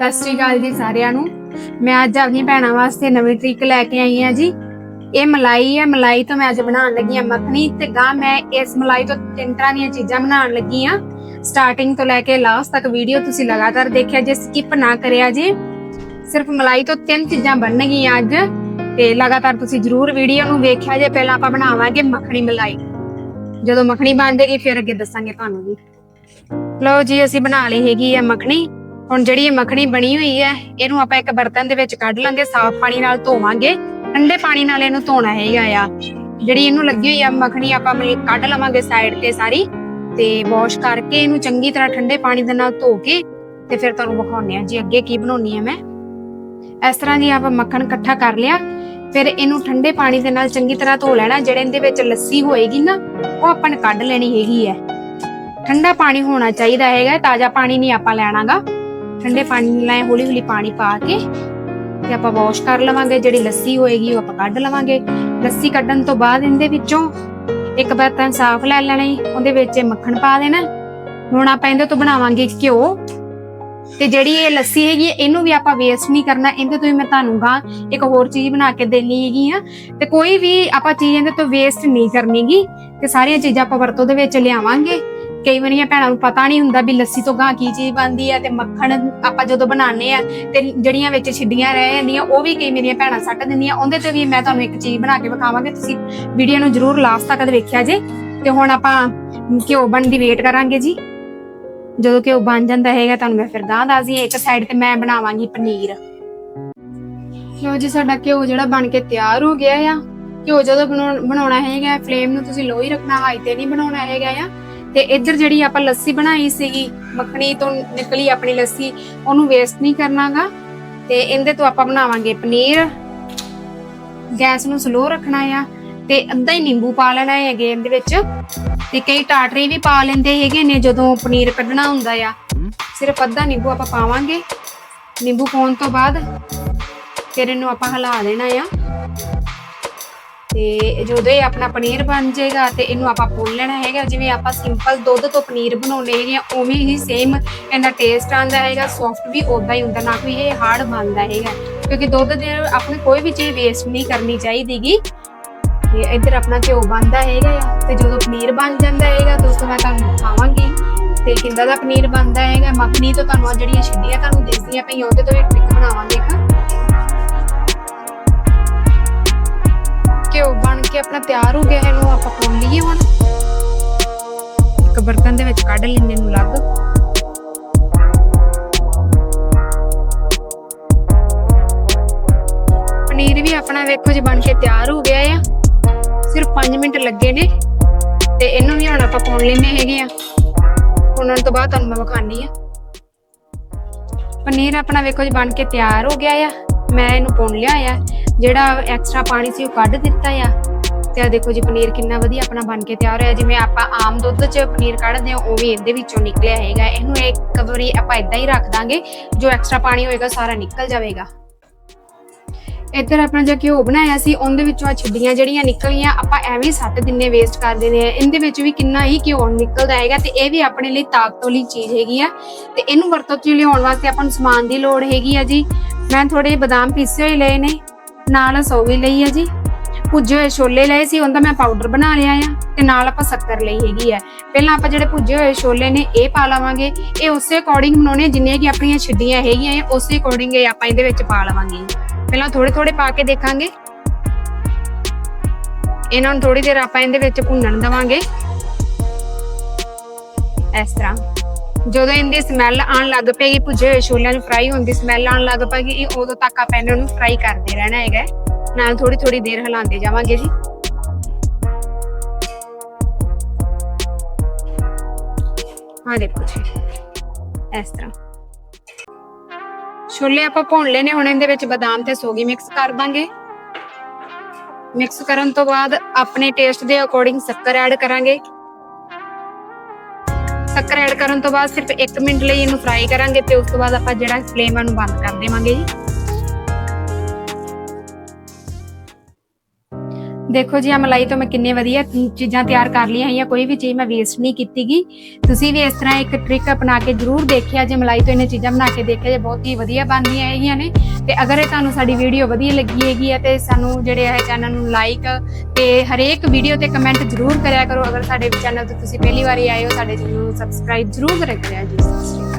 ਸਤਿ ਸ਼੍ਰੀ ਅਕਾਲ ਜੀ ਸਾਰਿਆਂ ਨੂੰ। ਮੈਂ ਅੱਜ ਆਪਣੀ ਭੈਣਾਂ ਵਾਸਤੇ ਨਵੀਂ ਟ੍ਰਿਕ ਲੈ ਕੇ ਆਈ ਹਾਂ ਜੀ। ਇਹ ਮਲਾਈ ਹੈ, ਮਲਾਈ ਤੋਂ ਮੈਂ ਅੱਜ ਬਣਾਉਣ ਲੱਗੀ ਹਾਂ ਮੱਖਣੀ ਤੇ ਗਾਂ ਮੈਂ ਇਸ ਮਲਾਈ ਤੋਂ ਤਿੰਨ ਤਰ੍ਹਾਂ ਦੀਆਂ ਚੀਜ਼ਾਂ ਬਣਾਉਣ ਲੱਗੀ ਹਾਂ। ਸਟਾਰਟਿੰਗ ਤੋਂ ਲੈ ਕੇ ਲਾਸਟ ਤੱਕ ਵੀਡੀਓ ਤੁਸੀਂ ਲਗਾਤਾਰ ਦੇਖਿਆ ਜੇ ਸਕਿਪ ਨਾ ਕਰਿਆ ਜੇ। ਸਿਰਫ ਮਲਾਈ ਤੋਂ ਤਿੰਨ ਚੀਜ਼ਾਂ ਬਣਨਗੀਆਂ ਅੱਜ ਤੇ ਲਗਾਤਾਰ ਤੁਸੀਂ ਜਰੂਰ ਵੀਡੀਓ ਨੂੰ ਵੇਖਿਆ ਜੇ, ਪਹਿਲਾਂ ਆਪਾਂ ਬਣਾਵਾਂਗੇ ਮੱਖਣੀ ਮਲਾਈ। ਜਦੋਂ ਮੱਖਣੀ ਬਣ ਜਾਏਗੀ ਫਿਰ ਅੱਗੇ ਦੱਸਾਂਗੇ ਤੁਹਾਨੂੰ ਵੀ। ਲਓ ਜੀ, ਅਸੀਂ ਬਣਾ ਲਈ ਹੈਗੀ ਆ ਮੱਖਣੀ। ਹੁਣ ਜਿਹੜੀ ਇਹ ਮੱਖਣੀ ਬਣੀ ਹੋਈ ਹੈ, ਇਹਨੂੰ ਆਪਾਂ ਇੱਕ ਬਰਤਨ ਦੇ ਵਿੱਚ ਕੱਢ ਲਾਂਗੇ, ਸਾਫ਼ ਪਾਣੀ ਨਾਲ ਧੋਵਾਂਗੇ। ਠੰਡੇ ਪਾਣੀ ਨਾਲ ਇਹਨੂੰ ਧੋਣਾ ਹੈਗਾ ਆ। ਜਿਹੜੀ ਇਹਨੂੰ ਲੱਗੀ ਹੋਈ ਆ ਮੱਖਣੀ, ਆਪਾਂ ਮਤਲਬ ਕੱਢ ਲਵਾਂਗੇ ਸਾਈਡ ਤੇ ਸਾਰੀ ਤੇ ਵਾਸ਼ ਕਰਕੇ ਇਹਨੂੰ ਚੰਗੀ ਤਰ੍ਹਾਂ ਠੰਡੇ ਪਾਣੀ ਦੇ ਨਾਲ ਧੋ ਕੇ ਤੇ ਫਿਰ ਤੁਹਾਨੂੰ ਵਿਖਾਉਂਦੇ ਆ ਜੀ ਅੱਗੇ ਕੀ ਬਣਾਉਣੀ ਆ ਮੈਂ। ਇਸ ਤਰ੍ਹਾਂ ਜੀ ਆਪਾਂ ਮੱਖਣ ਇਕੱਠਾ ਕਰ ਲਿਆ। ਫਿਰ ਇਹਨੂੰ ਠੰਡੇ ਪਾਣੀ ਦੇ ਨਾਲ ਚੰਗੀ ਤਰ੍ਹਾਂ ਧੋ ਲੈਣਾ, ਜਿਹੜੇ ਇਹਦੇ ਵਿੱਚ ਲੱਸੀ ਹੋਏਗੀ ਨਾ, ਉਹ ਆਪਾਂ ਨੇ ਕੱਢ ਲੈਣੀ ਹੈਗੀ ਹੈ। ਠੰਡਾ ਪਾਣੀ ਹੋਣਾ ਚਾਹੀਦਾ ਹੈਗਾ, ਤਾਜ਼ਾ ਪਾਣੀ ਨਹੀਂ ਆਪਾਂ ਲੈਣਾਗਾ। ਠੰਡੇ ਪਾਣੀ ਨਾਲ ਹੌਲੀ ਹੌਲੀ ਪਾਣੀ ਪਾ ਕੇ ਤੇ ਆਪਾਂ ਵਾਸ਼ ਕਰ ਲਵਾਂਗੇ, ਜਿਹੜੀ ਲੱਸੀ ਹੋਏਗੀ ਉਹ ਆਪਾਂ ਕੱਢ ਲਵਾਂਗੇ। ਲੱਸੀ ਕੱਢਣ ਤੋਂ ਬਾਅਦ ਇਹਦੇ ਵਿੱਚੋਂ ਇੱਕ ਬਰਤਨ ਸਾਫ਼ ਲੈ ਲੈਣਾ ਉਹਦੇ ਵਿੱਚ ਮੱਖਣ ਪਾ ਦੇਣਾ। ਹੁਣ ਆਪਾਂ ਇਹਦੇ ਤੋਂ ਬਣਾਵਾਂਗੇ ਘਿਓ। ਤੇ ਜਿਹੜੀ ਇਹ ਲੱਸੀ ਹੈਗੀ ਇਹਨੂੰ ਵੀ ਆਪਾਂ ਵੇਸਟ ਨਹੀਂ ਕਰਨਾ। ਇਹਦੇ ਤੋਂ ਹੀ ਮੈਂ ਤੁਹਾਨੂੰ ਗਾ ਇੱਕ ਹੋਰ ਚੀਜ਼ ਬਣਾ ਕੇ ਦੇਣੀ ਹੈਗੀ ਆ। ਤੇ ਕੋਈ ਵੀ ਆਪਾਂ ਚੀਜ਼ ਇਹਦੇ ਤੋਂ ਵੇਸਟ ਨਹੀਂ ਕਰਨੀਗੀ। ਤੇ ਸਾਰੀਆਂ ਚੀਜ਼ਾਂ ਆਪਾਂ ਵਰਤੋਂ ਦੇ ਵਿੱਚ ਲਿਆਵਾਂਗੇ। ਕਈ ਵਾਰੀਆਂ ਭੈਣਾਂ ਨੂੰ ਪਤਾ ਨਹੀਂ ਹੁੰਦਾ ਵੀ ਲੱਸੀ ਤੋਂ ਗਾਂ ਕੀ ਚੀਜ਼ ਬਣਦੀ ਹੈ ਤੇ ਮੱਖਣ ਆਪਾਂ ਜਦੋਂ ਬਣਾਉਂਦੇ ਆ ਤੇ ਜਿਹੜੀਆਂ ਵਿੱਚ ਛਿੱਡੀਆਂ ਰਹਿ ਜਾਂਦੀਆਂ, ਉਹ ਵੀ ਕਈ ਮੇਰੀਆਂ ਭੈਣਾਂ ਸੱਟ ਦਿੰਦੀਆਂ। ਉਹਦੇ ਤੇ ਵੀ ਮੈਂ ਤੁਹਾਨੂੰ ਇੱਕ ਚੀਜ਼ ਬਣਾ ਕੇ ਵਿਖਾਵਾਂਗੇ, ਤੁਸੀਂ ਵੀਡੀਓ ਨੂੰ ਜਰੂਰ ਲਾਸਟ ਤੱਕ ਦੇਖਿਆ ਜੇ। ਤੇ ਹੁਣ ਆਪਾਂ ਘਿਓ ਬਣ ਦੀ ਵੇਟ ਕਰਾਂਗੇ ਜੀ। ਜਦੋਂ ਘਿਓ ਬਣ ਜਾਂਦਾ ਹੈਗਾ, ਤੁਹਾਨੂੰ ਮੈਂ ਫਿਰ ਗਾਂ ਦੱਸਦੀ ਹਾਂ। ਇੱਕ ਸਾਈਡ ਤੇ ਮੈਂ ਬਣਾਵਾਂਗੀ ਪਨੀਰ। ਲੋ ਜੀ, ਸਾਡਾ ਘਿਓ ਜਿਹੜਾ ਬਣ ਕੇ ਤਿਆਰ ਹੋ ਗਿਆ ਆ। ਘਿਓ ਜਦੋਂ ਬਣਾਉਣ- ਬਣਾਉਣਾ ਹੈਗਾ ਫਲੇਮ ਨੂੰ ਤੁਸੀਂ ਲੋ ਹੀ ਰੱਖਣਾ, ਹਾਈ ਤੇ ਨਹੀਂ ਬਣਾਉਣਾ ਹੈਗਾ ਆ। ਤੇ ਇੱਧਰ ਜਿਹੜੀ ਆਪਾਂ ਲੱਸੀ ਬਣਾਈ ਸੀਗੀ ਮੱਖਣੀ ਤੋਂ ਨਿਕਲੀ ਆਪਣੀ ਲੱਸੀ ਉਹਨੂੰ ਵੇਸਟ ਨਹੀਂ ਕਰਨਾਗਾ। ਤੇ ਇਹਦੇ ਤੋਂ ਆਪਾਂ ਬਣਾਵਾਂਗੇ ਪਨੀਰ। ਗੈਸ ਨੂੰ ਸਲੋ ਰੱਖਣਾ ਆ ਤੇ ਅੱਧਾ ਹੀ ਨਿੰਬੂ ਪਾ ਲੈਣਾ ਹੈ ਹੈਗੇ ਇਹਦੇ ਵਿੱਚ। ਤੇ ਕਈ ਟਾਟਰੀ ਵੀ ਪਾ ਲੈਂਦੇ ਹੈਗੇ ਨੇ ਜਦੋਂ ਪਨੀਰ ਕੱਢਣਾ ਹੁੰਦਾ ਆ। ਸਿਰਫ ਅੱਧਾ ਨਿੰਬੂ ਆਪਾਂ ਪਾਵਾਂਗੇ। ਨਿੰਬੂ ਪਾਉਣ ਤੋਂ ਬਾਅਦ ਫਿਰ ਇਹਨੂੰ ਆਪਾਂ ਹਿਲਾ ਦੇਣਾ ਆ। ਤੇ ਜਦੋਂ ਇਹ ਆਪਣਾ ਪਨੀਰ ਬਣ ਜਾਏਗਾ ਤੇ ਇਹਨੂੰ ਆਪਾਂ ਭੁੰਨ ਲੈਣਾ ਹੈਗਾ। ਜਿਵੇਂ ਆਪਾਂ ਸਿੰਪਲ ਦੁੱਧ ਤੋਂ ਪਨੀਰ ਬਣਾਉਂਦੇ ਹੈਗੇ ਆ, ਉਵੇਂ ਹੀ ਸੇਮ ਇਹਦਾ ਟੇਸਟ ਆਂਦਾ ਹੈਗਾ ਸੌਫਟ ਵੀ ਉਦਾਂ ਹੀ ਹੁੰਦਾ, ਨਾ ਕੋਈ ਇਹ ਹਾਰਡ ਬਣਦਾ ਹੈਗਾ। ਕਿਉਂਕਿ ਦੁੱਧ ਦੇ ਆਪਣੇ ਕੋਈ ਵੀ ਚੀਜ਼ ਵੇਸਟ ਨਹੀਂ ਕਰਨੀ ਚਾਹੀਦੀਗੀ। ਤੇ ਇੱਧਰ ਆਪਣਾ ਘਿਓ ਬਣਦਾ ਹੈਗਾ ਆ, ਤੇ ਜਦੋਂ ਪਨੀਰ ਬਣ ਜਾਂਦਾ ਹੈਗਾ ਤਾਂ ਉਸ ਤੋਂ ਮੈਂ ਤੁਹਾਨੂੰ ਖਾਵਾਂਗੀ। ਤੇ ਕਿੰਦਾ ਦਾ ਪਨੀਰ ਬਣਦਾ ਹੈਗਾ, ਮੱਖਣੀ ਤੋਂ ਤੁਹਾਨੂੰ ਜਿਹੜੀਆਂ ਛਿੱਡੀਆਂ ਤੁਹਾਨੂੰ ਦਿਸਦੀਆਂ ਪਈਆਂ, ਉਹਦੇ ਤੋਂ ਵੀ ਟ੍ਰਿਕ ਬਣਾਵਾਂਗੇ ਇੱਕ ਘਿਓ ਬਣ ਕੇ ਆਪਣਾ ਤਿਆਰ ਹੋ ਗਿਆ ਇਹਨੂੰ ਆਪਾਂ ਪੁੰਨ ਲਈਏ ਹੁਣ। ਇੱਕ ਬਰਤਨ ਦੇ ਵਿੱਚ ਕੱਢ ਲੈਂਦੇ ਨੂੰ ਲੱਗ ਪਨੀਰ ਵੀ ਆਪਣਾ ਵੇਖੋ ਜੀ ਬਣ ਕੇ ਤਿਆਰ ਹੋ ਗਿਆ ਆ। ਸਿਰਫ 5 ਮਿੰਟ ਲੱਗੇ ਨੇ ਤੇ ਇਹਨੂੰ ਵੀ ਹੁਣ ਆਪਾਂ ਪਾਉਣ ਲੈਣੇ ਹੈਗੇ ਆ। ਉਹਨਾਂ ਤੋਂ ਬਾਅਦ ਤੁਹਾਨੂੰ ਮੈਂ ਵਿਖਾਣੀ ਆ। ਪਨੀਰ ਆਪਣਾ ਵੇਖੋ ਜੀ ਬਣ ਕੇ ਤਿਆਰ ਹੋ ਗਿਆ ਆ। ਮੈਂ ਇਹਨੂੰ ਪੁਣ ਲਿਆ ਆ, ਜਿਹੜਾ ਐਕਸਟਰਾ ਪਾਣੀ ਸੀ ਉਹ ਕੱਢ ਦਿੱਤਾ ਆ। ਤੇ ਆ ਦੇਖੋ ਜੀ, ਪਨੀਰ ਕਿੰਨਾ ਵਧੀਆ ਆਪਣਾ ਬਣ ਕੇ ਤਿਆਰ ਹੋਇਆ। ਜਿਵੇਂ ਆਪਾਂ ਆਮ ਦੁੱਧ 'ਚ ਪਨੀਰ ਕੱਢਦੇ ਹਾਂ ਉਵੇਂ ਇਹਦੇ ਵਿੱਚੋਂ ਨਿਕਲਿਆ ਹੈਗਾ। ਇਹਨੂੰ ਇੱਕ ਵਾਰੀ ਆਪਾਂ ਇਦਾਂ ਹੀ ਰੱਖ ਦਾਂਗੇ, ਜੋ ਐਕਸਟਰਾ ਪਾਣੀ ਹੋਏਗਾ, ਸਾਰਾ ਨਿਕਲ ਜਾਵੇਗਾ। ਇੱਧਰ ਆਪਣਾ ਜਿਹੜਾ ਘਿਓ ਬਣਾਇਆ ਸੀ, ਉਹਦੇ ਵਿੱਚੋਂ ਆ ਛਿੱਡੀਆਂ ਜਿਹੜੀਆਂ ਨਿਕਲੀਆਂ, ਆਪਾਂ ਐਵੇਂ ਹੀ ਸੱਟ ਦਿੰਨੇ ਵੇਸਟ ਕਰ ਦਿੰਦੇ ਆ। ਇਹਦੇ ਵਿੱਚ ਵੀ ਕਿੰਨਾ ਹੀ ਘਿਓ ਨਿਕਲਦਾ ਹੈਗਾ, ਤੇ ਇਹ ਵੀ ਆਪਣੇ ਲਈ ਤਾਕਤ ਵਾਲੀ ਚੀਜ਼ ਹੈਗੀ ਆ। ਤੇ ਇਹਨੂੰ ਵਰਤੋਂ 'ਚ ਲਿਆਉਣ ਵਾਸਤੇ ਆਪਾਂ ਨੂੰ ਸਮਾਨ ਦੀ ਲੋੜ ਹੈਗੀ ਆ ਜੀ। ਮੈਂ ਥੋੜੇ ਬਦਾਮ ਪੀਸੇ ਹੋਏ ਲਏ ਨੇ, ਨਾਲ ਸੌ ਲਈ ਆ ਜੀ। ਭੁੱਜੇ ਹੋਏ ਛੋਲੇ ਲਏ ਸੀ, ਉਹਦਾ ਮੈਂ ਪਾਊਡਰ ਬਣਾ ਲਿਆ ਆ ਤੇ ਨਾਲ ਆਪਾਂ ਸ਼ੱਕਰ ਲਈ ਹੈਗੀ ਆ। ਪਹਿਲਾਂ ਆਪਾਂ ਜਿਹੜੇ ਭੁੱਜੇ ਹੋਏ ਛੋਲੇ ਨੇ, ਇਹ ਪਾ ਲਵਾਂਗੇ। ਇਹ ਉਸੇ ਅਕੋਰਡਿੰਗ ਬਣਾਉਣੇ ਜਿੰਨੀਆਂ ਕਿ ਆਪਣੀਆਂ ਛਿੱਡੀਆਂ ਹੈਗੀਆਂ ਆ, ਉਸੇ ਅਕੋਰਡਿੰਗ ਇਹ ਆਪਾਂ ਇਹਦੇ ਵਿੱਚ ਪਾ ਲਵਾਂਗੇ ਪਹਿਲਾਂ ਥੋੜੇ ਥੋੜੇ ਪਾ ਕੇ ਦੇਖਾਂਗੇ। ਇਹਨਾਂ ਨੂੰ ਥੋੜੀ ਦੇਰ ਆਪਾਂ ਇਹਦੇ ਵਿੱਚ ਭੁੰਨਣ ਦਵਾਂਗੇ। ਇਸ ਤਰ੍ਹਾਂ। ਜਦੋਂ ਇਹਦੀ ਸਮੈਲ ਆਉਣ ਲੱਗ ਪਏਗੀ ਭੁੱਜੇ ਹੋਏ ਛੋਲਿਆਂ ਨੂੰ ਫਰਾਈ ਹੋਣ ਦੀ ਸਮੈਲ ਆਉਣ ਲੱਗ ਪਏਗੀ ਇਹ ਉਦੋਂ ਤੱਕ ਆਪਾਂ ਇਹਨਾਂ ਨੂੰ ਫਰਾਈ ਕਰਦੇ ਰਹਿਣਾ ਹੈਗਾ। ਨਾਲ ਥੋੜੀ ਥੋੜੀ ਦੇਰ ਹਿਲਾਉਂਦੇ ਜਾਵਾਂਗੇ ਜੀ ਹਾਂ ਦੇਖੋ ਜੀ, ਇਸ ਤਰ੍ਹਾਂ। ਛੋਲੇ ਆਪਾਂ ਭੁੰਨ ਲੈਨੇ ਹੁਣ ਇਹਦੇ ਵਿੱਚ ਬਦਾਮ ਤੇ ਸੋਗੀ ਮਿਕਸ ਕਰ ਦਾਂਗੇ। ਮਿਕਸ ਕਰਨ ਤੋਂ ਬਾਅਦ ਆਪਣੇ ਟੇਸਟ ਦੇ ਅਕੋਰਡਿੰਗ ਸ਼ੱਕਰ ਐਡ ਕਰਾਂਗੇ। ਸ਼ੱਕਰ ਐਡ ਕਰਨ ਤੋਂ ਬਾਅਦ ਸਿਰਫ 1 ਮਿੰਟ ਲਈ ਇਹਨੂੰ ਫਰਾਈ ਕਰਾਂਗੇ ਤੇ ਉਸ ਤੋਂ ਬਾਅਦ ਆਪਾਂ ਜਿਹੜਾ ਫਲੇਮ ਨੂੰ ਬੰਦ ਕਰ ਦੇਵਾਂਗੇ ਜੀ। ਦੇਖੋ ਜੀ ਆ ਮਲਾਈ ਤੋਂ ਮੈਂ ਕਿੰਨੇ ਵਧੀਆ ਚੀਜ਼ਾਂ ਤਿਆਰ ਕਰ ਲਈਆਂ ਹੈਗੀਆਂ ਕੋਈ ਵੀ ਚੀਜ਼ ਮੈਂ ਵੇਸਟ ਨਹੀਂ ਕੀਤੀਗੀ। ਤੁਸੀਂ ਵੀ ਇਸ ਤਰ੍ਹਾਂ ਇੱਕ ਟ੍ਰਿਕ ਅਪਣਾ ਕੇ ਜਰੂਰ ਦੇਖਿਆ, ਜੇ ਮਲਾਈ ਤੋਂ ਇਹਨੇ ਚੀਜ਼ਾਂ ਬਣਾ ਕੇ ਦੇਖਿਆ, ਜੇ ਬਹੁਤ ਹੀ ਵਧੀਆ ਬਣਦੀਆਂ ਹੈਗੀਆਂ ਨੇ, ਤੇ ਅਗਰ ਇਹ ਤੁਹਾਨੂੰ ਸਾਡੀ ਵੀਡੀਓ ਵਧੀਆ ਲੱਗੀ ਹੈਗੀ ਹੈ, ਤੇ ਸਾਨੂੰ ਜਿਹੜੇ ਇਹ ਚੈਨਲ ਨੂੰ ਲਾਈਕ ਤੇ ਹਰੇਕ ਵੀਡੀਓ ਤੇ ਕਮੈਂਟ ਜਰੂਰ ਕਰਿਆ ਕਰੋ। ਅਗਰ ਸਾਡੇ ਚੈਨਲ ਤੇ ਤੁਸੀਂ ਪਹਿਲੀ ਵਾਰੀ ਆਏ ਹੋ, ਸਾਡੇ ਚੈਨਲ ਨੂੰ ਸਬਸਕ੍ਰਾਈਬ ਜਰੂਰ ਕਰਿਆ ਜੀ।